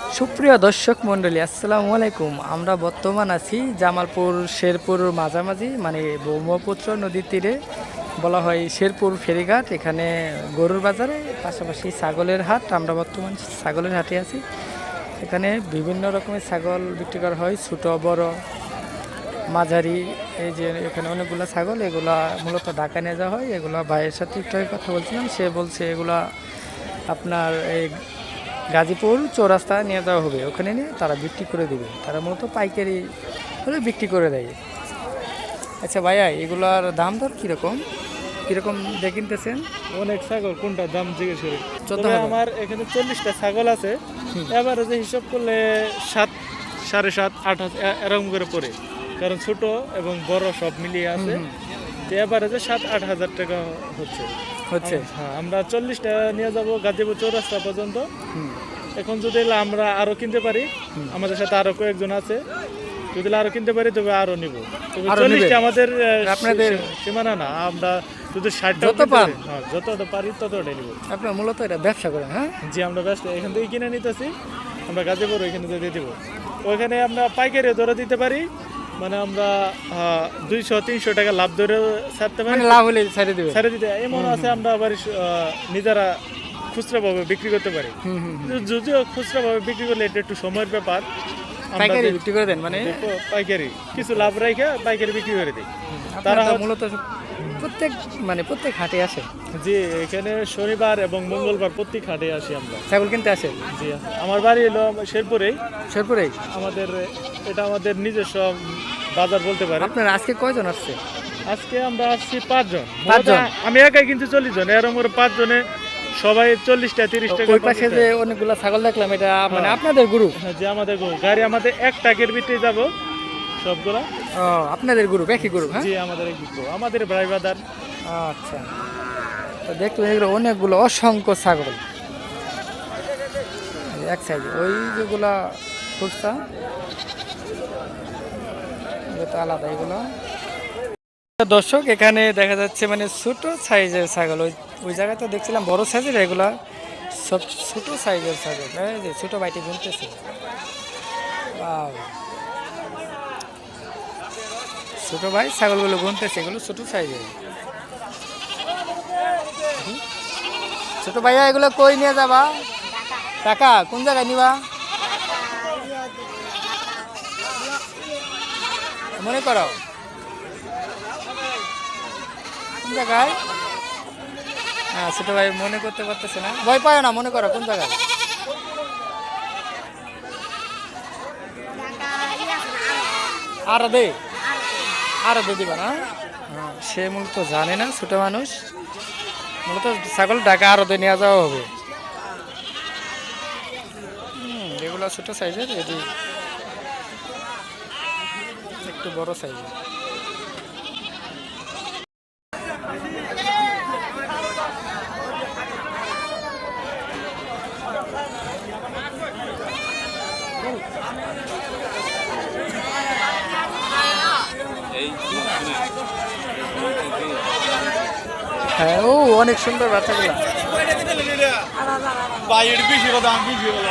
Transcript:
সুপ্রিয় দর্শক মণ্ডলী, আসসালামু আলাইকুম। আমরা বর্তমান আছি জামালপুর শেরপুর মাঝামাঝি মানে ব্রহ্মপুত্র নদীর তীরে, বলা হয় শেরপুর ফেরিঘাট। এখানে গরুর বাজারে, পাশাপাশি ছাগলের হাট। আমরা বর্তমান ছাগলের হাটে আছি। এখানে বিভিন্ন রকমের ছাগল বিক্রি করা হয়, ছোটো, বড়, মাঝারি, এই যে এখানে অনেকগুলো ছাগল, এগুলা মূলত ঢাকা নিয়ে যাওয়া হয়। এগুলা ভাইয়ের সাথে একটু কথা বলছিলাম, সে বলছে এগুলা আপনার এই গাজীপুর চৌরাস্তা নিয়ে যাওয়া হবে। ওখানে নিয়ে তারা বিক্রি করে দেবে। তারা মূলত পাইকারি হলে বিক্রি করে দেয়। আচ্ছা ভাইয়া এগুলার দাম দর কীরকম? কীরকম দেখিনতেছেন অনেক ছাগল কোনটা দাম জিজ্ঞেস করি। তবে আমার এখানে চল্লিশটা ছাগল আছে। এবারে যে হিসাব করলে সাত সাড়ে সাত আট হাজার এরকম করে পড়ে। কারণ ছোট এবং বড় সব মিলিয়ে আছে। এবারে যে সাত আট হাজার টাকা হচ্ছে। হচ্ছে? হ্যাঁ আমরা চল্লিশটা নিয়ে যাব গাজীপুর চৌরাস্তা পর্যন্ত। এখন যদি আমরা আরও কিনতে পারি। আমাদের সাথে আরও কয়েকজন আছে। যদি আরও কিনতে পারি তবে আরও নিব। তবে চল্লিশটা আমাদের আপনাদের- সীমানা না আমরা যদি ষাটটা যত পান? হ্যাঁ যতটা পারি ততটাই নিব। আপনার মূলত এটা ব্যবসা করেন হ্যাঁ? জি আমরা ব্যস্ত এখান থেকে কিনে নিতেছি। আমরা গাজীপুর ওইখানে দিয়ে দিব। ওইখানে আমরা পাইকারি ধরে দিতে পারি। মানে আমরা দুইশো তিনশো টাকা লাভ ধরে ছাড়তে পারি। মানে লাভ হলে ছেড়ে দেবে। ছাড়ে দিতে এমন আছে আমরা আবার নিজেরা খুচরা ভাবে বিক্রি করতে পারি। যদিও খুচরা ভাবে বিক্রি করলে এটা একটু সময়ের ব্যাপার পাইকারি বিক্রি করে দেন মানে? পাইকারি। কিছু লাভ রেখে পাইকারি বিক্রি করে দিই। তারা মূলত প্রত্যেক মানে প্রত্যেক হাটে আসে। জি এখানে শনিবার এবং মঙ্গলবার প্রত্যেক হাটে আসি আমরা। ছাগল কিনতে আসে? জি আমার বাড়ি হলো শেরপুরেই। শেরপুরেই? আমাদের এটা আমাদের নিজস্ব বাজার বলতে পারে আপনার আজকে কয়জন আসছে? আজকে আমরা আসছি পাঁচজন। পাঁচজন? আমি একাই কিন্তু চল্লিশ জন এরম করে পাঁচজনে সবাই চল্লিশটা তিরিশ টাকা ওই পাশে যে অনেকগুলো ছাগল দেখলাম এটা মানে হ্যাঁ। আপনাদের গ্রুপ হ্যাঁ, যে আমাদের গো- গাড়ি আমাদের এক টাকের ভিতরে যাব সবগুলা। ও আপনাদের গ্রুপ একই গ্রুপ হ্যাঁ? জি আমাদের এক গ্রুপ। আমাদের ভাই বাদার আচ্ছা। তো দেখলাম এগুলো অনেকগুলো অসংখ্য ছাগল। এক সাইডে ওই যেগুলা খুচরা এগুলো তো আলাদা এগুলো। দর্শক, এখানে দেখা যাচ্ছে মানে ছোট সাইজের ছাগল। ওই ওই জায়গাতে দেখছিলাম বড় সাইজের, এগুলা সব ছোট সাইজের ছাগল। যে ছোট বাইটি Wow. ছোট ভাই ছাগলগুলো গুনতেছে, এগুলো ছোট সাইজের। ছোট ভাইয়া, এগুলো কই নিয়ে যাবা? টাকা, কোন জায়গায় নিবা? মনে করো। কোন জায়গায়? হ্যাঁ ছোট ভাই মনে করতে পারতেছে না। ভয় পায় না মনে করো কোন জায়গায়? আর দে আর দে দিবা না? হ্যাঁ, সে মূলত জানে না ছোট মানুষ। মূলত ছাগল ঢাকা আরও নিয়ে যাওয়া হবে। এগুলো ছোট সাইজের এটি একটু বড় সাইজের। হ্যাঁ ও অনেক সুন্দর বাচ্চাগুলো। বাইরের বেশি কথা আমি বেশি